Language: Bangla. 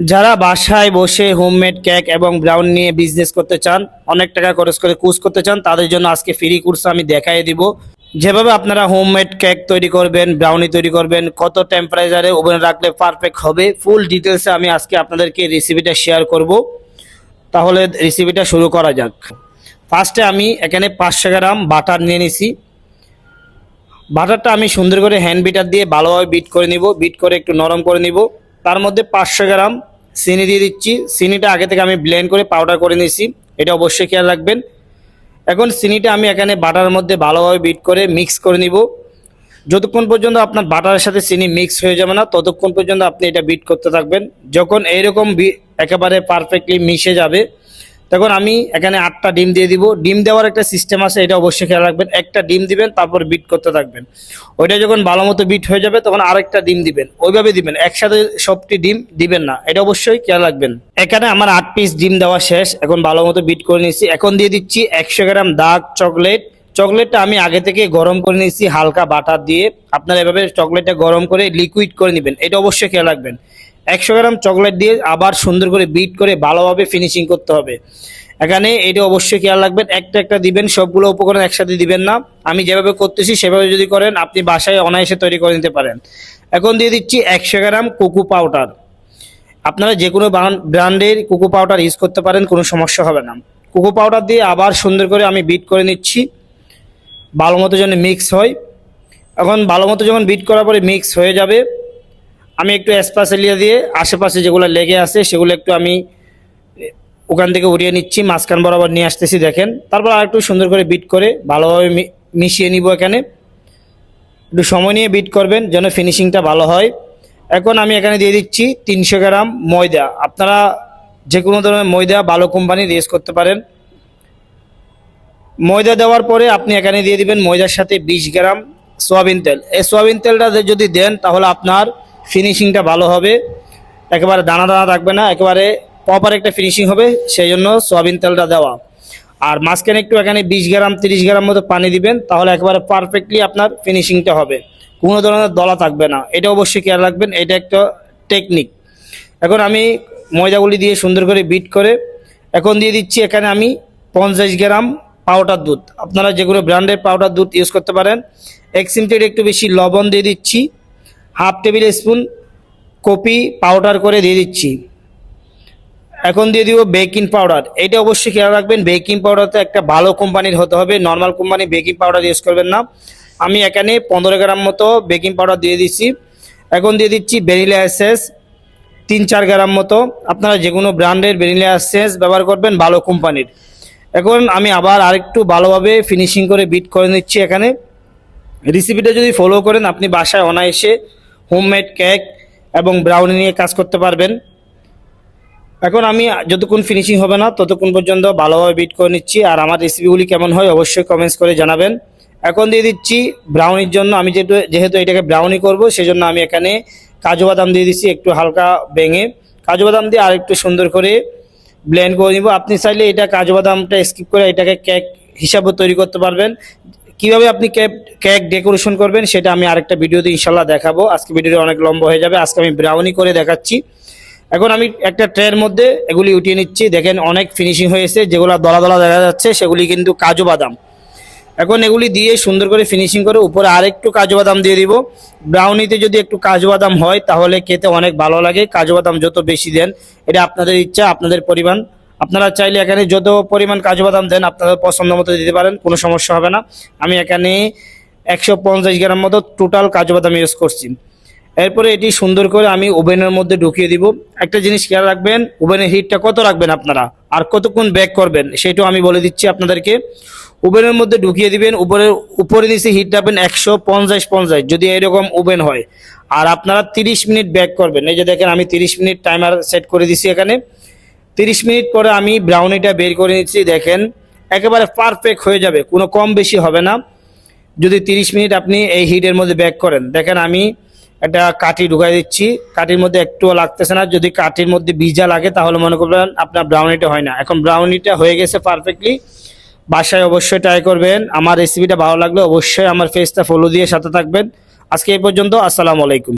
যারা বাসায় বসে হোমমেড কেক এবং ব্রাউন নিয়ে বিজনেস করতে চান, অনেক টাকা খরচ করে কোর্স করতে চান, তাদের জন্য আজকে ফ্রি কোর্স আমি দেখাই দিব। যেভাবে আপনারা হোমমেড কেক তৈরি করবেন ব্রাউনি তৈরি করবেন, কত টেম্পারেচারে ওভেনে রাখলে পারফেক্ট হবে ফুল ডিটেলসে আমি আজকে আপনাদেরকে রেসিপিটা শেয়ার করব। তাহলে রেসিপিটা শুরু করা যাক। ফার্স্টে আমি এখানে পাঁচশো গ্রাম বাটার নিয়ে নিছি। বাটারটা আমি সুন্দর করে হ্যান্ড বিটার দিয়ে ভালোভাবে বিট করে নিব বিট করে একটু নরম করে নিব। তার মধ্যে পাঁচশো গ্রাম চিনি দিয়ে দিচ্ছি। চিনিটা আগে থেকে আমি ব্লেন্ড করে পাউডার করে নিয়েছি। এটা অবশ্যই খেয়াল রাখবেন। এখন চিনিটা আমি এখানে বাটার মধ্যে ভালোভাবে বিট করে মিক্স করে নিব। যতক্ষণ পর্যন্ত আপনার বাটারের সাথে চিনি মিক্স হয়ে যাবে না, ততক্ষণ পর্যন্ত আপনি এটা বিট করতে থাকবেন। যখন এইরকম একেবারে পারফেক্টলি মিশে যাবে তখন আমি এখানে আটটা ডিম দিয়ে দিব। ডিম দেওয়ার একটা সিস্টেম আছে, এটা অবশ্যই খেয়াল রাখবেন। একটা ডিম দিবেন, তারপর বিট করতে থাকবেন। ওইটা যখন ভালো মতো বিট হয়ে যাবে, তখন আরেকটা ডিম দিবেন। ওইভাবে দিবেন। একসাথে সবটি ডিম দিবেন না। এটা অবশ্যই খেয়াল রাখবেন। এখানে আমার আট পিস ডিম দেওয়া শেষ। এখন ভালো মতো বিট করে নিয়েছি। এখন দিয়ে দিচ্ছি একশো গ্রাম দাগ চকলেট চকলেটটা আমি আগে থেকে গরম করে নিয়েছি, হালকা বাটার দিয়ে। আপনারা এভাবে চকলেটটা গরম করে লিকুইড করে নেবেন। এটা অবশ্যই খেয়াল রাখবেন। একশো গ্রাম চকলেট দিয়ে আবার সুন্দর করে বিট করে ভালোভাবে ফিনিশিং করতে হবে। এখানে এটা অবশ্যই খেয়াল রাখবেন, একটা একটা দিবেন, সবগুলো উপকরণ একসাথে দিবেন না। আমি যেভাবে করতেছি, সেভাবে যদি করেন, আপনি বাসায় অনায়াসে তৈরি করে নিতে পারেন। এখন দিয়ে দিচ্ছি একশো গ্রাম কোকো পাউডার। আপনারা যে কোনো ব্র্যান্ডের কোকো পাউডার ইউজ করতে পারেন, কোনো সমস্যা হবে না। কোকো পাউডার দিয়ে আবার সুন্দর করে আমি বিট করে নিচ্ছি। ভালো মতো যেন মিক্স হয়। এখন ভালো মতো যখন বিট করার পরে মিক্স হয়ে যাবে আমি একটু স্পাসেলিয়া দিয়ে আশেপাশে যেগুলো লেগে আছে, সেগুলো একটু আমি ওখান থেকে উড়িয়ে নিচ্ছি, মাঝখান বরাবর নিয়ে আসতেছি, দেখেন। তারপর আর একটু সুন্দর করে বিট করে ভালোভাবে মিশিয়ে নিব এখানে। একটু সময় নিয়ে বিট করবেন যেন ফিনিশিংটা ভালো হয়। এখন আমি এখানে দিয়ে দিচ্ছি তিনশো গ্রাম ময়দা। আপনারা যে কোনো ধরনের ময়দা ভালো কোম্পানির ইউজ করতে পারেন। ময়দা দেওয়ার পরে আপনি এখানে দিয়ে দিবেন ময়দার সাথে বিশ গ্রাম সোয়াবিন তেল। এই সোয়াবিন তেলটা যদি দেন তাহলে আপনার ফিনিশিংটা ভালো হবে। একেবারে দানা দানা থাকবে না, একেবারে প্রপার একটা ফিনিশিং হবে, সেই জন্য সোয়াবিন তেলটা দেওয়া। আর মাঝখানে একটু এখানে বিশ গ্রাম, তিরিশ গ্রাম মতো পানি দিবেন, তাহলে একেবারে পারফেক্টলি আপনার ফিনিশিংটা হবে। কোনো ধরনের দলা থাকবে না, এটা অবশ্যই খেয়াল রাখবেন, এটা একটা টেকনিক এখন আমি ময়দাগুলি দিয়ে সুন্দর করে বিট করে, এখন দিয়ে দিচ্ছি এখানে আমি পঞ্চাশ গ্রাম পাউডার দুধ। আপনারা যে কোনো ব্র্যান্ডের পাউডার দুধ ইউজ করতে পারেন, এক চিমটির একটু বেশি লবণ দিয়ে দিচ্ছি। Half tablespoon coffee, powder করে দিয়ে দিচ্ছি। এখন দিয়ে দিব বেকিং পাউডার। এটা অবশ্যই খেয়াল রাখবেন, বেকিং পাউডারটা একটা ভালো কোম্পানির হতে হবে। Normal company baking powder use করবেন না। আমি এখানে পনেরো গ্রাম মতো বেকিং পাউডার দিয়ে দিচ্ছি। এখন দিয়ে দিচ্ছি ভ্যানিলা এসেস তিন চার গ্রাম মতো। আপনারা যে কোনো ব্র্যান্ডের ভ্যানিলা এসেন্স ব্যবহার করবেন, ভালো কোম্পানির। এখন আমি আবার আরেকটু ভালোভাবে ফিনিশিং করে বিট করে নিচ্ছি এখানে। রেসিপিটা যদি ফলো করেন, আপনি বাসায় অনায়াসে হোমমেড কেক এবং ব্রাউনি নিয়ে কাজ করতে পারবেন। এখন আমি যতক্ষণ ফিনিশিং হবে না, ততক্ষণ পর্যন্ত ভালোভাবে বিট করে নিচ্ছি। আর আমার রেসিপিগুলি কেমন হয় অবশ্যই কমেন্টস করে জানাবেন। এখন দিয়ে দিচ্ছি ব্রাউনির জন্য। আমি যেহেতু যেহেতু এটাকে ব্রাউনি করব, সেজন্য আমি এখানে কাজু বাদাম দিয়ে দিচ্ছি একটু হালকা ভেঙে। কাজু বাদাম দিয়ে আর একটু সুন্দর করে ব্লেন্ড করে নিব। আপনি চাইলে এটা কাজু বাদামটা স্কিপ করে এটাকে কেক হিসাবে তৈরি করতে পারবেন। কীভাবে আপনি কেক কেক ডেকোরেশন করবেন সেটা আমি আরেকটা ভিডিওতে ইনশাল্লাহ দেখাবো। আজকে ভিডিওটা অনেক লম্বা হয়ে যাবে, আজকে আমি ব্রাউনি করে দেখাচ্ছি। এখন আমি একটা ট্রের মধ্যে এগুলি উঠিয়ে নিচ্ছি। দেখেন অনেক ফিনিশিং হয়েছে, যেগুলো দলা দলা দেখা যাচ্ছে, সেগুলি কিন্তু কাজু বাদাম। এখন এগুলি দিয়ে সুন্দর করে ফিনিশিং করে উপরে আরেকটু কাজু বাদাম দিয়ে দিব। ব্রাউনিতে যদি একটু কাজু বাদাম হয়, তাহলে খেতে অনেক ভালো লাগে। কাজু বাদাম যত বেশি দেন, এটা আপনাদের ইচ্ছা, আপনাদের পরিমাণ। আপনারা চাইলে এখানে যত পরিমাণ কাজু বাদাম দেন আপনাদের পছন্দ মতো দিতে পারেন, কোনো সমস্যা হবে না। আমি এখানে একশো পঞ্চাশ গ্রাম মতো টোটাল কাজু বাদাম ইউজ করছি। এরপরে এটি সুন্দর করে আমি ওভেনের মধ্যে ঢুকিয়ে দিব। একটা জিনিস খেয়াল রাখবেন, ওভেনের হিটটা কত রাখবেন আপনারা, আর কতক্ষণ ব্যাক করবেন, সেটাও আমি বলে দিচ্ছি আপনাদেরকে। ওভেনের মধ্যে ঢুকিয়ে দিবেন, উপরে উপরে নিচে হিট রাখবেন একশো পঞ্চাশ পঞ্চাশ, যদি এরকম ওভেন হয়। আর আপনারা তিরিশ মিনিট ব্যাক করবেন। এই যে দেখেন, আমি তিরিশ মিনিট টাইমার সেট করে দিছি এখানে। তিরিশ মিনিট পরে আমি ব্রাউনিটা বের করে নিচ্ছি, দেখেন। একেবারে পারফেক্ট হয়ে যাবে, কোনো কম বেশি হবে না। যদি তিরিশ মিনিট আপনি এই হিটের মধ্যে ব্যাক করেন, দেখেন আমি একটা কাঠি ঢুকাই দিচ্ছি। কাঠির মধ্যে একটুও লাগতেছে না, যদি কাঠির মধ্যে ভিজা লাগে তাহলে মনে করবেন আপনার ব্রাউনিটা হয় না। এখন ব্রাউনিটা হয়ে গেছে পারফেক্টলি বাসায় অবশ্যই ট্রাই করবেন। আমার রেসিপিটা ভালো লাগলে অবশ্যই আমার ফেসটা ফলো দিয়ে সাথে থাকবেন। আজকে এই পর্যন্ত, আসসালামু আলাইকুম।